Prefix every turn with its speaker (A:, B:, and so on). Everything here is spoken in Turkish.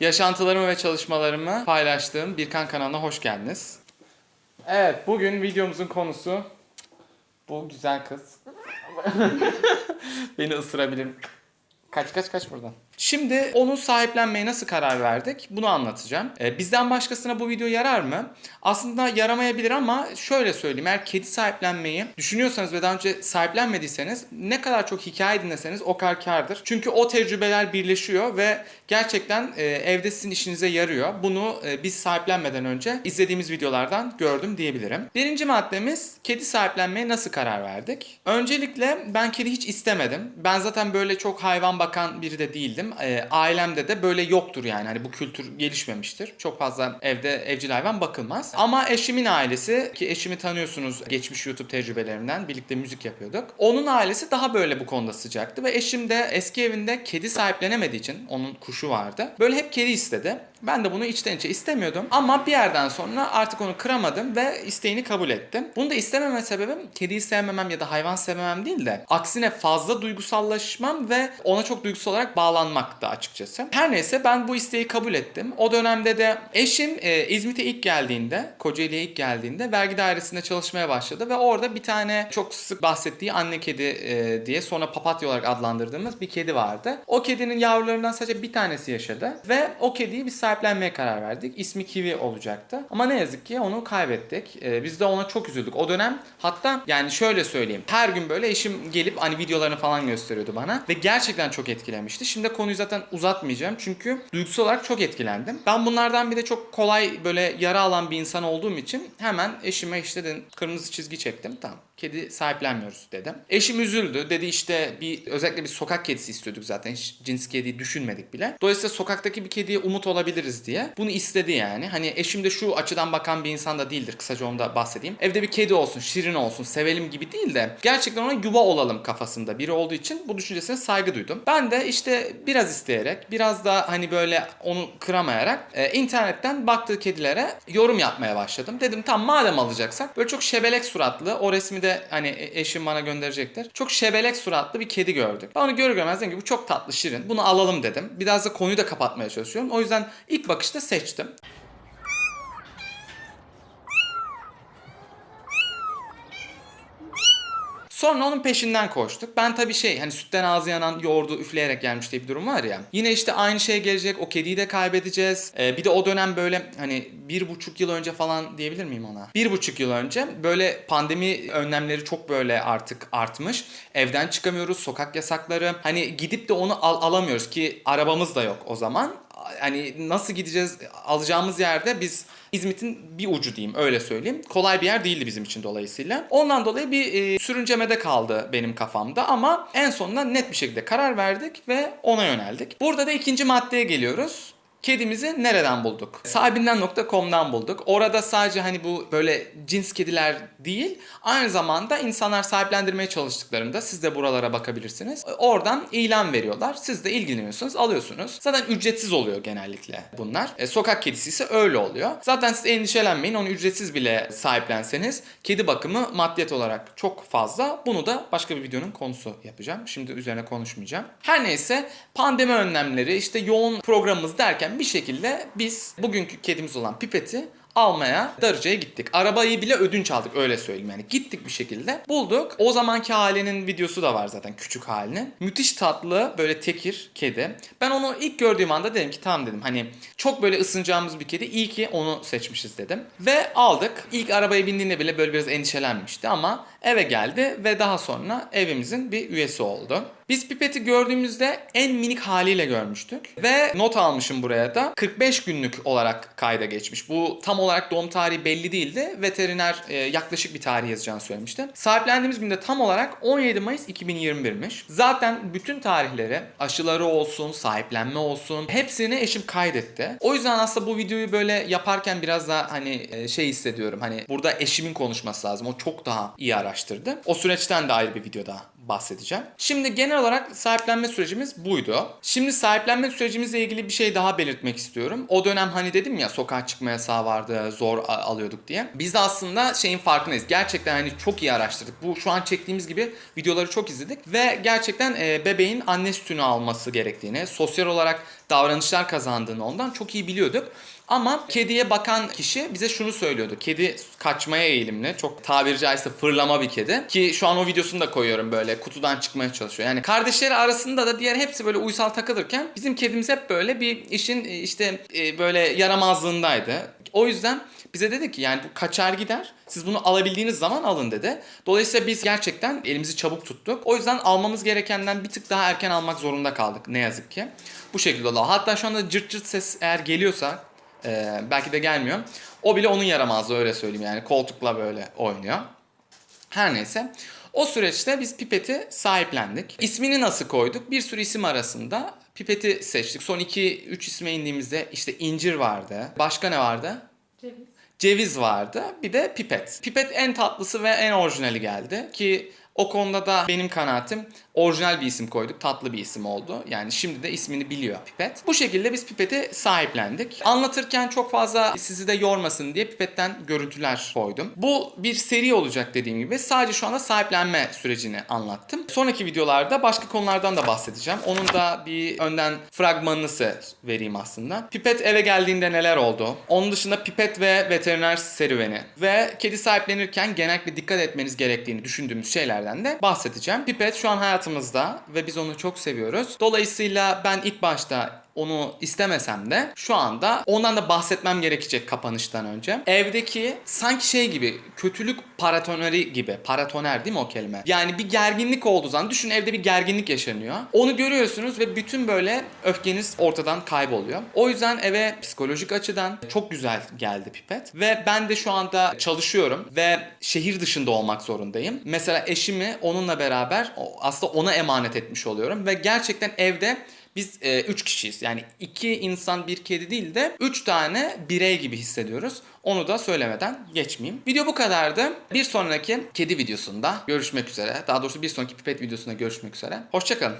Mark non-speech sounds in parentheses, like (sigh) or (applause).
A: Yaşantılarımı ve çalışmalarımı paylaştığım Birkan kanalına hoş geldiniz. Evet, bugün videomuzun konusu bu güzel kız. (laughs) Beni ısırabilir. Kaç kaç kaç buradan. Şimdi onu sahiplenmeye nasıl karar verdik? Bunu anlatacağım. Ee, bizden başkasına bu video yarar mı? Aslında yaramayabilir ama şöyle söyleyeyim. Eğer kedi sahiplenmeyi düşünüyorsanız ve daha önce sahiplenmediyseniz ne kadar çok hikaye dinleseniz o kadar kârdır. Çünkü o tecrübeler birleşiyor ve gerçekten e, evde sizin işinize yarıyor. Bunu e, biz sahiplenmeden önce izlediğimiz videolardan gördüm diyebilirim. Birinci maddemiz kedi sahiplenmeye nasıl karar verdik? Öncelikle ben kedi hiç istemedim. Ben zaten böyle çok hayvan bakan biri de değildim. E, ailemde de böyle yoktur yani. Hani bu kültür gelişmemiştir. Çok fazla evde evcil hayvan bakılmaz. Ama eşimin ailesi ki eşimi tanıyorsunuz geçmiş YouTube tecrübelerinden birlikte müzik yapıyorduk. Onun ailesi daha böyle bu konuda sıcaktı ve eşim de eski evinde kedi sahiplenemediği için onun kuşu vardı. Böyle hep kedi istedi. Ben de bunu içten içe istemiyordum. Ama bir yerden sonra artık onu kıramadım ve isteğini kabul ettim. Bunu da istememe sebebim kediyi sevmemem ya da hayvan sevmemem değil de aksine fazla duygusallaşmam ve ona çok duygusal olarak bağlanmaktı açıkçası. Her neyse ben bu isteği kabul ettim. O dönemde de eşim e, İzmit'e ilk geldiğinde, Kocaeli'ye ilk geldiğinde vergi dairesinde çalışmaya başladı ve orada bir tane çok sık bahsettiği anne kedi e, diye sonra papatya olarak adlandırdığımız bir kedi vardı. O kedinin yavrularından sadece bir tanesi yaşadı ve o kediyi biz sahiplenmeye karar verdik. İsmi Kiwi olacaktı. Ama ne yazık ki onu kaybettik. E, biz de ona çok üzüldük. O dönem hatta yani şöyle söyleyeyim. Her gün böyle eşim gelip hani videolarını falan gösteriyordu bana ve gerçekten çok etkilemişti. Şimdi konuyu zaten uzatmayacağım çünkü duygusal olarak çok etkilendim. Ben bunlardan bir de çok kolay böyle yara alan bir insan olduğum için hemen eşime işte dedim, kırmızı çizgi çektim. Tamam kedi sahiplenmiyoruz dedim. Eşim üzüldü. Dedi işte bir özellikle bir sokak kedisi istiyorduk zaten. Hiç cins kediyi düşünmedik bile. Dolayısıyla sokaktaki bir kediye umut olabiliriz diye. Bunu istedi yani. Hani eşim de şu açıdan bakan bir insan da değildir. Kısaca onu da bahsedeyim. Evde bir kedi olsun, şirin olsun, sevelim gibi değil de gerçekten ona yuva olalım kafasında biri olduğu için bu düşüncesine saygı duydum. Ben de işte biraz isteyerek, biraz da hani böyle onu kıramayarak e, internetten baktığı kedilere yorum yapmaya başladım. Dedim tam madem alacaksak böyle çok şebelek suratlı o resmi de hani e- eşim bana gönderecektir. Çok şebelek suratlı bir kedi gördük. Ben onu görür görmez dedim ki bu çok tatlı şirin. Bunu alalım dedim. Biraz da konuyu da kapatmaya çalışıyorum. O yüzden ilk bakışta seçtim. Sonra onun peşinden koştuk. Ben tabii şey hani sütten ağzı yanan yoğurdu üfleyerek gelmiş diye bir durum var ya. Yine işte aynı şey gelecek. O kediyi de kaybedeceğiz. Ee, bir de o dönem böyle hani bir buçuk yıl önce falan diyebilir miyim ona? Bir buçuk yıl önce böyle pandemi önlemleri çok böyle artık artmış. Evden çıkamıyoruz. Sokak yasakları. Hani gidip de onu al- alamıyoruz ki arabamız da yok o zaman. Hani nasıl gideceğiz alacağımız yerde biz İzmit'in bir ucu diyeyim öyle söyleyeyim. Kolay bir yer değildi bizim için dolayısıyla. Ondan dolayı bir e, sürüncemede kaldı benim kafamda ama en sonunda net bir şekilde karar verdik ve ona yöneldik. Burada da ikinci maddeye geliyoruz. Kedimizi nereden bulduk? Sahibinden.com'dan bulduk. Orada sadece hani bu böyle cins kediler değil, aynı zamanda insanlar sahiplendirmeye çalıştıklarında siz de buralara bakabilirsiniz. Oradan ilan veriyorlar. Siz de ilgileniyorsunuz, alıyorsunuz. Zaten ücretsiz oluyor genellikle bunlar. E, sokak kedisi ise öyle oluyor. Zaten siz endişelenmeyin. Onu ücretsiz bile sahiplenseniz kedi bakımı maddiyet olarak çok fazla. Bunu da başka bir videonun konusu yapacağım. Şimdi üzerine konuşmayacağım. Her neyse pandemi önlemleri işte yoğun programımız derken bir şekilde biz bugünkü kedimiz olan Pipet'i almaya Darıca'ya gittik. Arabayı bile ödünç aldık öyle söyleyeyim yani. Gittik bir şekilde. Bulduk. O zamanki halinin videosu da var zaten küçük halinin. Müthiş tatlı böyle tekir kedi. Ben onu ilk gördüğüm anda dedim ki tamam dedim hani çok böyle ısınacağımız bir kedi. İyi ki onu seçmişiz dedim. Ve aldık. İlk arabaya bindiğinde bile böyle biraz endişelenmişti ama eve geldi ve daha sonra evimizin bir üyesi oldu. Biz pipeti gördüğümüzde en minik haliyle görmüştük. Ve not almışım buraya da 45 günlük olarak kayda geçmiş. Bu tam olarak doğum tarihi belli değildi. Veteriner e, yaklaşık bir tarih yazacağını söylemişti. Sahiplendiğimiz günde tam olarak 17 Mayıs 2021'miş. Zaten bütün tarihleri aşıları olsun, sahiplenme olsun hepsini eşim kaydetti. O yüzden aslında bu videoyu böyle yaparken biraz daha hani e, şey hissediyorum. Hani burada eşimin konuşması lazım. O çok daha iyi araştırdı. O süreçten de ayrı bir videoda bahsedeceğim. Şimdi genel olarak sahiplenme sürecimiz buydu. Şimdi sahiplenme sürecimizle ilgili bir şey daha belirtmek istiyorum. O dönem hani dedim ya sokağa çıkma yasağı vardı, zor alıyorduk diye. Biz de aslında şeyin farkındayız. Gerçekten hani çok iyi araştırdık. Bu şu an çektiğimiz gibi videoları çok izledik ve gerçekten e, bebeğin anne sütünü alması gerektiğini, sosyal olarak davranışlar kazandığını ondan çok iyi biliyorduk. Ama kediye bakan kişi bize şunu söylüyordu. Kedi kaçmaya eğilimli. Çok tabiri caizse fırlama bir kedi. Ki şu an o videosunu da koyuyorum böyle kutudan çıkmaya çalışıyor. Yani kardeşleri arasında da diğer hepsi böyle uysal takılırken bizim kedimiz hep böyle bir işin e, işte e, böyle yaramazlığındaydı. O yüzden bize dedi ki yani bu kaçar gider. Siz bunu alabildiğiniz zaman alın dedi. Dolayısıyla biz gerçekten elimizi çabuk tuttuk. O yüzden almamız gerekenden bir tık daha erken almak zorunda kaldık ne yazık ki. Bu şekilde oldu. Hatta şu anda cırt cırt ses eğer geliyorsa ee, belki de gelmiyor. O bile onun yaramazlığı öyle söyleyeyim yani koltukla böyle oynuyor. Her neyse. O süreçte biz Pipet'i sahiplendik. İsmini nasıl koyduk? Bir sürü isim arasında Pipet'i seçtik. Son 2-3 isme indiğimizde işte incir vardı. Başka ne vardı?
B: Ceviz.
A: Ceviz vardı. Bir de Pipet. Pipet en tatlısı ve en orijinali geldi. Ki o konuda da benim kanaatim orijinal bir isim koyduk. Tatlı bir isim oldu. Yani şimdi de ismini biliyor Pipet. Bu şekilde biz Pipet'i sahiplendik. Anlatırken çok fazla sizi de yormasın diye Pipet'ten görüntüler koydum. Bu bir seri olacak dediğim gibi. Sadece şu anda sahiplenme sürecini anlattım. Sonraki videolarda başka konulardan da bahsedeceğim. Onun da bir önden fragmanını size vereyim aslında. Pipet eve geldiğinde neler oldu? Onun dışında Pipet ve veteriner serüveni ve kedi sahiplenirken genellikle dikkat etmeniz gerektiğini düşündüğümüz şeylerden de bahsedeceğim. Pipet şu an hayatımızda ve biz onu çok seviyoruz. Dolayısıyla ben ilk başta onu istemesem de şu anda ondan da bahsetmem gerekecek kapanıştan önce. Evdeki sanki şey gibi kötülük paratoneri gibi. Paratoner değil mi o kelime? Yani bir gerginlik olduğu zaman düşün evde bir gerginlik yaşanıyor. Onu görüyorsunuz ve bütün böyle öfkeniz ortadan kayboluyor. O yüzden eve psikolojik açıdan çok güzel geldi Pipet. Ve ben de şu anda çalışıyorum ve şehir dışında olmak zorundayım. Mesela eşimi onunla beraber aslında ona emanet etmiş oluyorum ve gerçekten evde biz 3 kişiyiz. Yani iki insan bir kedi değil de 3 tane birey gibi hissediyoruz. Onu da söylemeden geçmeyeyim. Video bu kadardı. Bir sonraki kedi videosunda görüşmek üzere. Daha doğrusu bir sonraki pipet videosunda görüşmek üzere. Hoşçakalın.